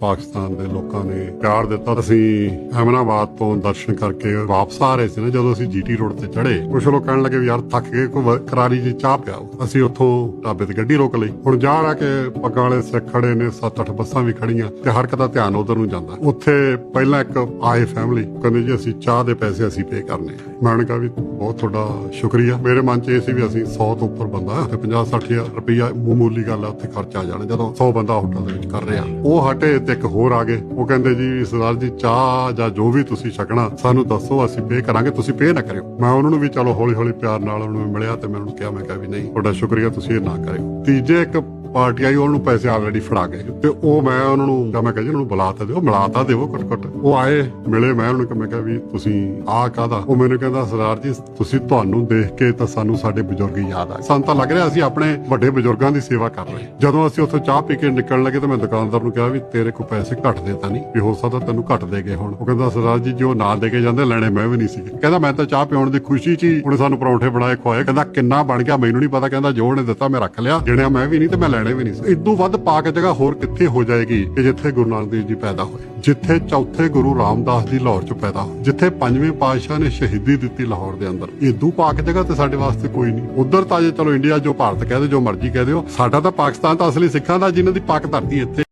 ਪਾਕਿਸਤਾਨ ਦੇ ਲੋਕਾਂ ਨੇ ਪਿਆਰ ਦਿੱਤਾ। ਅਸੀਂ ਅਹਿਮਦਾਬਾਦ ਤੋਂ ਦਰਸ਼ਨ ਕਰਕੇ ਵਾਪਸ ਆ ਰਹੇ ਸੀ ਨਾ, ਜਦੋਂ ਅਸੀਂ ਜੀਟੀ ਰੋਡ ਤੇ ਚੜੇ ਕੁਝ ਲੋਕ ਕਹਿਣ ਲੱਗੇ ਵੀ ਯਾਰ, ਥੱਕ ਗਏ, ਕੋਈ ਕਰਾਰੀ ਜੀ ਚਾਹ ਪਿਆਓ। ਅਸੀਂ ਉੱਥੋਂ ਢਾਬੇ ਤੇ ਗੱਡੀ ਰੋਕ ਲਈ। ਹੁਣ ਜਾ ਰਾ ਕੇ ਪੱਗਾਂ ਵਾਲੇ ਸਿੱਖ ਖੜੇ ਨੇ 7-8 ਬੱਸਾਂ ਵੀ ਖੜੀਆਂ ਤੇ ਹਰ ਇੱਕ ਦਾ ਧਿਆਨ ਉਧਰ ਨੂੰ ਜਾਂਦਾ। ਉੱਥੇ ਪਹਿਲਾਂ ਇੱਕ ਆਏ ਫੈਮਿਲੀ ਕਹਿੰਦੇ ਜੀ, ਅਸੀਂ ਚਾਹ ਦੇ ਪੈਸੇ ਅਸੀਂ ਪੇ ਕਰਨੇ ਮੈਂ ਉਹਨੇ ਕਿਹਾ ਵੀ ਬਹੁਤ ਤੁਹਾਡਾ ਸ਼ੁਕਰੀਆ। ਮੇਰੇ ਮਨ 'ਚ ਇਹ ਸੀ ਵੀ ਅਸੀਂ 100 ਤੋਂ ਉੱਪਰ ਬੰਦਾ ਤੇ 50-60 ਰੁਪਈਆ ਮਾਮੂਲੀ ਗੱਲ ਆ, ਉੱਥੇ ਖਰਚਾ ਆ ਜਾਣਾ। ਜਦੋਂ 100 ਬੰਦਾ ਹੋਟਲ ਦੇ ਵਿੱਚ ਕਰ ਰਿਹਾ। ਉਹ ਹਟੇ ਤੇ ਇੱਕ ਹੋਰ ਆ ਗਏ। ਉਹ ਕਹਿੰਦੇ ਜੀ ਸਰਦਾਰ ਜੀ ਚਾਹ ਜਾਂ ਜੋ ਵੀ ਤੁਸੀਂ ਛਕਣਾ, ਸਾਨੂੰ ਦੱਸੋ, ਅਸੀਂ ਪੇ ਕਰਾਂਗੇ, ਤੁਸੀਂ ਪੇ ਨਾ ਕਰਿਓ। ਮੈਂ ਉਹਨਾਂ ਨੂੰ ਵੀ ਚਲੋ ਹੌਲੀ ਹੌਲੀ ਪਿਆਰ ਨਾਲ ਉਹਨਾਂ ਨੂੰ ਮਿਲਿਆ ਤੇ ਮੈਂ ਉਹਨਾਂ ਨੂੰ ਕਿਹਾ, ਮੈਂ ਕਿਹਾ ਵੀ ਨਹੀਂ, ਤੁਹਾਡਾ ਸ਼ੁਕਰੀਆ, ਤੁਸੀਂ ਇਹ ਨਾ ਕਰਿਓ। ਤੀਜੇ ਇੱਕ ਪਾਰਟੀ ਆਈ, ਉਹਨੂੰ ਪੈਸੇ ਆਲਰੇਡੀ ਫੜਾ ਗਏ। ਤੇ ਉਹ ਮੈਂ ਉਹਨਾਂ ਨੂੰ ਕਿਹਾ, ਮੈਂ ਕਿਹਾ ਜੀ, ਉਹਨੂੰ ਨੂੰ ਬੁਲਾ ਤਾਂ ਦਿਓ, ਮਿਲਾ ਤਾਂ ਦਿਓ ਘਟ ਘਟ ਉਹ ਆਏ, ਮਿਲੇ, ਮੈਂ ਉਹਨੂੰ ਕਿਹਾ, ਮੈਂ ਕਿਹਾ ਵੀ ਤੁਸੀਂ ਆਹ ਕਾਹਦਾ? ਉਹ ਮੈਨੂੰ ਕਹਿੰਦਾ, ਸਰਦਾਰ ਜੀ, ਤੁਸੀਂ ਤੁਹਾਨੂੰ ਦੇਖ ਕੇ ਤਾਂ ਸਾਨੂੰ ਸਾਡੇ ਬਜ਼ੁਰਗ ਯਾਦ ਆ ਸਾਨੂੰ ਤਾਂ ਲੱਗ ਰਿਹਾ ਅਸੀਂ ਆਪਣੇ ਵੱਡੇ ਬਜ਼ੁਰਗਾਂ ਦੀ ਸੇਵਾ ਕਰ ਰਹੇ ਜਦੋਂ ਅਸੀਂ ਉੱਥੋਂ ਚਾਹ ਪੀ ਕੇ ਨਿਕਲਣ ਲੱਗੇ ਤਾਂ ਮੈਂ ਦੁਕਾਨਦਾਰ ਨੂੰ ਕਿਹਾ ਵੀ ਤੇਰੇ ਕੋਲ ਪੈਸੇ ਘੱਟ ਦੇ ਤਾਂ ਨਹੀਂ, ਵੀ ਹੋ ਸਕਦਾ ਤੈਨੂੰ ਘੱਟ ਦੇ ਗਏ ਹੁਣ। ਉਹ ਕਹਿੰਦਾ, ਸਰਦਾਰ ਜੀ, ਜੋ ਨਾ ਦੇ ਕੇ ਜਾਂਦੇ, ਲੈਣੇ ਮੈਂ ਵੀ ਨਹੀਂ ਸੀ। ਕਹਿੰਦਾ, ਮੈਂ ਤਾਂ ਚਾਹ ਪਿਉਣ ਦੀ ਖੁਸ਼ੀ 'ਚ ਹੀ ਉਹਨੇ ਸਾਨੂੰ ਪਰੌਂਠੇ ਬਣਾਏ ਖਵਾਏ। ਕਹਿੰਦਾ, ਕਿੰਨਾ ਬਣ ਗਿਆ, ਮੈਨੂੰ ਨਹੀਂ ਪਤਾ। ਕਹਿੰਦਾ, ਜੋ ਉਹਨੇ ਦਿੱਤਾ, ਮੈਂ ਰੱਖ ਲਿਆ। ਜਿਹੜਿਆ ਮੈਂ ਵੀ ਨਹੀਂ ਤੇ ਮੈਂ ਲੈਣੇ ਵੀ ਨਹੀਂ ਸੀ। ਇਦੋਂ ਵੱਧ ਪਾਕ ਜਗ੍ਹਾ ਹੋਰ ਕਿੱਥੇ ਹੋ ਜਾਏਗੀ ਕਿ ਜਿੱਥੇ ਗੁਰੂ ਨਾਨਕ ਦੇਵ ਜੀ ਪੈਦਾ ਹੋਏ? ਜਿੱਥੇ ਚੌਥੇ ਗੁਰੂ ਰਾਮਦਾਸ ਜੀ ਲਾਹੌਰ 'ਚ ਪੈਦਾ ਹੋਏ। ਜਿੱਥੇ ਪੰਜਵੇਂ ਪਾਤਸ਼ਾਹ ਨੇ ਸ਼ਹੀਦੀ ਦਿੱਤੀ ਲਾਹੌਰ ਦੇ ਅੰਦਰ। ਇਦੋਂ ਪਾਕ ਜਗ੍ਹਾ ਤੇ ਸਾਡੇ ਵਾਸਤੇ ਕੋਈ ਨਹੀਂ। ਉਧਰ ਤਾਂ ਜੇ ਚਲੋ ਇੰਡੀਆ ਜੋ ਭਾਰਤ ਕਹਦੇ ਜੋ ਮਰਜ਼ੀ ਕਹਦੇ ਹੋ, ਸਾਡਾ ਤਾਂ ਪਾਕਿਸਤਾਨ ਤਾਂ ਅਸਲੀ ਸਿੱਖਾਂ ਦਾ ਜਿਨ੍ਹਾਂ ਦੀ ਪਾਕ ਧਰਤੀ ਇੱਥੇ